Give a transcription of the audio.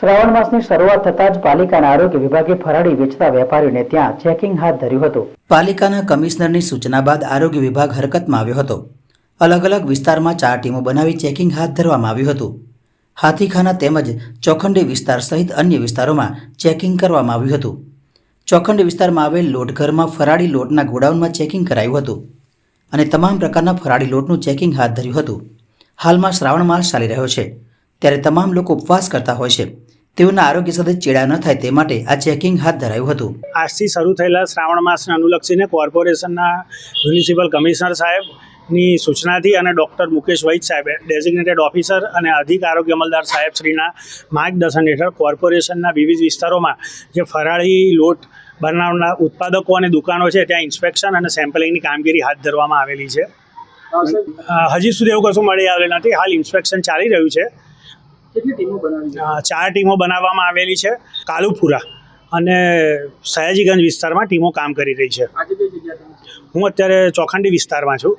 શ્રાવણ માસની શરૂઆત થતા જ પાલિકાના આરોગ્ય વિભાગે ફરાળી વેચતા વેપારીઓને ત્યાં ચેકિંગ હાથ ધર્યું હતું. પાલિકાના કમિશનરની સૂચના બાદ આરોગ્ય વિભાગ હરકતમાં આવ્યો હતો. અલગ અલગ વિસ્તારમાં ચાર ટીમો બનાવી ચેકિંગ હાથ ધરવામાં આવ્યું હતું. હાથીખાના તેમજ ચોખંડી વિસ્તાર સહિત અન્ય વિસ્તારોમાં ચેકિંગ કરવામાં આવ્યું હતું. ચોખંડી વિસ્તારમાં આવેલ લોટઘરમાં ફરાળી લોટના ગોડાઉનમાં ચેકિંગ કરાયું હતું અને તમામ પ્રકારના ફરાળી લોટનું ચેકિંગ હાથ ધર્યું હતું. હાલમાં શ્રાવણ માસ ચાલી રહ્યો છે. ત્યારે તમામ લોકો ઉપવાસ કરતા હોય છે. તેઓના આરોગ્ય સાથે ચેડા ન થાય તે માટે આ ચેકિંગ હાથ ધરાયું હતું. આજથી શરૂ થયેલા શ્રાવણ માસને અનુલક્ષીને કોર્પોરેશનના મ્યુનિસિપલ કમિશનર સાહેબની સૂચનાથી અને ડૉક્ટર મુકેશ વૈદ સાહેબે, ડેઝિગ્નેટેડ ઓફિસર અને અધિક આરોગ્ય અમલદાર સાહેબ શ્રીના માર્ગદર્શન હેઠળ કોર્પોરેશનના વિવિધ વિસ્તારોમાં જે ફરાળી લોટ બનાવનાર ઉત્પાદકો અને દુકાનો છે, ત્યાં ઇન્સ્પેક્શન અને સેમ્પલિંગની કામગીરી હાથ ધરવામાં આવેલી છે. હજી સુધી એવું કશું મળી આવેલ નથી. હાલ ઇન્સ્પેક્શન ચાલી રહ્યું છે. ચાર ટીમો બનાવવામાં આવેલી છે. કાલુપુરા અને સયાજીગંજ વિસ્તારમાં ટીમો કામ કરી રહી છે? હું અત્યારે ચોખંડી વિસ્તારમાં છું.